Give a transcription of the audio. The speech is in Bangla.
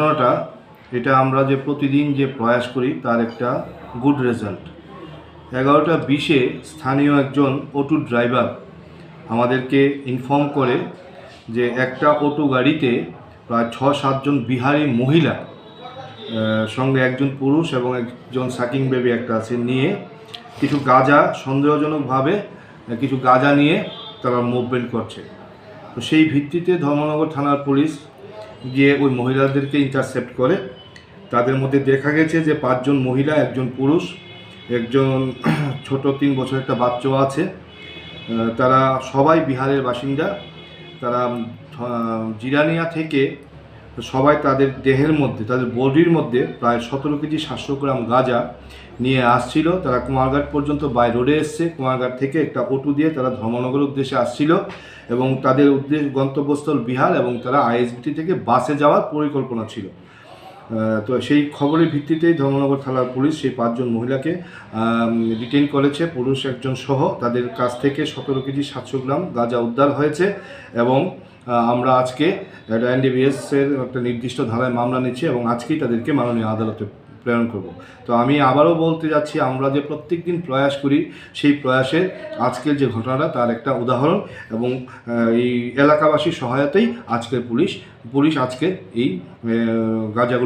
ঘটনাটা, এটা আমরা যে প্রতিদিন যে প্রয়াস করি, তার একটা গুড রেজাল্ট এগারোটা বিশে স্থানীয় একজন অটো ড্রাইভার আমাদেরকে ইনফর্ম করে যে একটা অটো গাড়িতে প্রায় ছ সাতজন বিহারি মহিলা সঙ্গে একজন পুরুষ এবং একজন সাকিং বেবি একটা আছে, নিয়ে কিছু গাঁজা সন্দেহজনকভাবে কিছু গাঁজা নিয়ে তারা মুভমেন্ট করছে। তো সেই ভিত্তিতে ধর্মনগর থানার পুলিশ গিয়ে ওই মহিলাদেরকে ইন্টারসেপ্ট করে। তাদের মধ্যে দেখা গেছে যে পাঁচজন মহিলা, একজন পুরুষ, একজন ছোট তিন বছর একটা বাচ্চাও আছে। তারা সবাই বিহারের বাসিন্দা। তারা জিরানিয়া থেকে সবাই তাদের দেহের মধ্যে, তাদের বডির মধ্যে প্রায় সতেরো কেজি সাতশো গ্রাম গাঁজা নিয়ে আসছিল। তারা কুমারঘাট পর্যন্ত বাই রোডে এসছে। কুমারঘাট থেকে একটা অটো দিয়ে তারা ধর্মনগর উদ্দেশ্যে আসছিল এবং তাদের উদ্দেশ্য গন্তব্যস্থল বিহার এবং তারা আইএসবিটি থেকে বাসে যাওয়ার পরিকল্পনা ছিল। তো সেই খবরের ভিত্তিতেই ধর্মনগর থানার পুলিশ সেই পাঁচজন মহিলাকে ডিটেইন করেছে। পুরুষ একজন সহ তাদের কাছ থেকে সতেরো কেজি সাতশো গ্রাম গাঁজা উদ্ধার হয়েছে এবং আমরা আজকে এনডিবিএসের একটা নির্দিষ্ট ধারায় মামলা নিচ্ছি এবং আজকেই তাদেরকে মাননীয় আদালতে প্রেরণ করব। তো আমি আবারও বলতে যাচ্ছি, আমরা যে প্রত্যেক দিন প্রয়াস করি, সেই প্রয়াসের আজকের যে ঘটনাটা তার একটা উদাহরণ এবং এই এলাকাবাসীর সহায়তেই আজকের পুলিশ পুলিশ আজকে এই গাঁজাগুলো